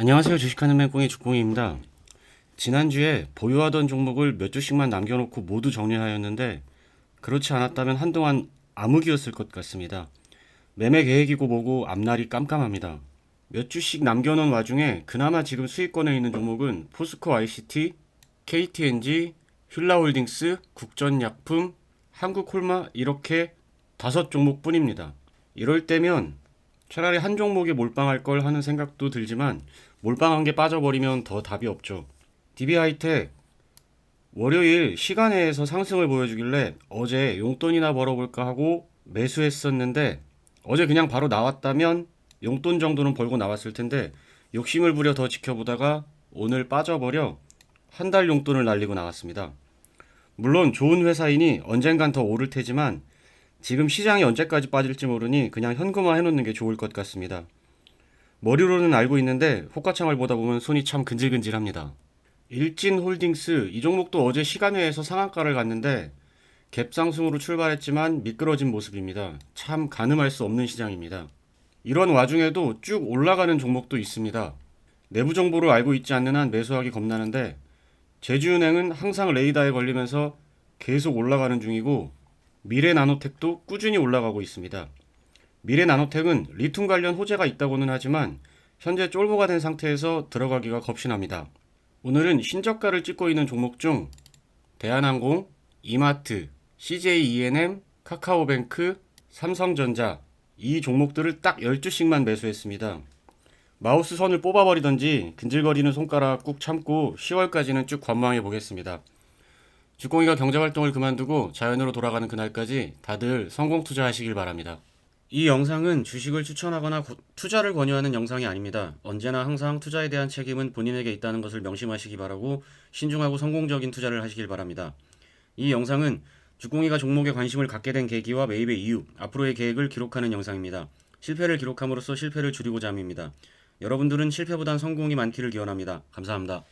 안녕하세요. 주식하는 맹꽁이 주공입니다. 지난주에 보유하던 종목을 몇 주씩만 남겨놓고 모두 정리하였는데 그렇지 않았다면 한동안 암흑이었을 것 같습니다. 매매 계획이고 뭐고 앞날이 깜깜합니다. 몇 주씩 남겨놓은 와중에 그나마 지금 수익권에 있는 종목은 포스코 ICT, KTNG, 휠라홀딩스, 국전약품, 한국콜마 이렇게 다섯 종목뿐입니다. 이럴 때면 차라리 한 종목에 몰빵할 걸 하는 생각도 들지만 몰빵한 게 빠져버리면 더 답이 없죠. DB하이텍 월요일 시간외에서 상승을 보여주길래 어제 용돈이나 벌어볼까 하고 매수했었는데 어제 그냥 바로 나왔다면 용돈 정도는 벌고 나왔을 텐데 욕심을 부려 더 지켜보다가 오늘 빠져버려 한 달 용돈을 날리고 나왔습니다. 물론 좋은 회사이니 언젠간 더 오를 테지만 지금 시장이 언제까지 빠질지 모르니 그냥 현금화 해놓는 게 좋을 것 같습니다. 머리로는 알고 있는데 호가창을 보다 보면 손이 참 근질근질합니다. 일진홀딩스 이 종목도 어제 시간외에서 상한가를 갔는데 갭상승으로 출발했지만 미끄러진 모습입니다. 참 가늠할 수 없는 시장입니다. 이런 와중에도 쭉 올라가는 종목도 있습니다. 내부 정보를 알고 있지 않는 한 매수하기 겁나는데 제주은행은 항상 레이더에 걸리면서 계속 올라가는 중이고 미래 나노텍도 꾸준히 올라가고 있습니다. 미래 나노텍은 리튬 관련 호재가 있다고는 하지만 현재 쫄보가 된 상태에서 들어가기가 겁신합니다. 오늘은 신저가를 찍고 있는 종목 중 대한항공, 이마트, CJENM, 카카오뱅크, 삼성전자 이 종목들을 딱 12씩만 매수했습니다. 마우스 선을 뽑아버리던지 근질거리는 손가락 꾹 참고 10월까지는 쭉 관망해 보겠습니다. 주공이가 경제활동을 그만두고 자연으로 돌아가는 그날까지 다들 성공 투자하시길 바랍니다. 이 영상은 주식을 추천하거나 구- 투자를 권유하는 영상이 아닙니다. 언제나 항상 투자에 대한 책임은 본인에게 있다는 것을 명심하시기 바라고 신중하고 성공적인 투자를 하시길 바랍니다. 이 영상은 주공이가 종목에 관심을 갖게 된 계기와 매입의 이유, 앞으로의 계획을 기록하는 영상입니다. 실패를 기록함으로써 실패를 줄이고자 함입니다. 여러분들은 실패보단 성공이 많기를 기원합니다. 감사합니다.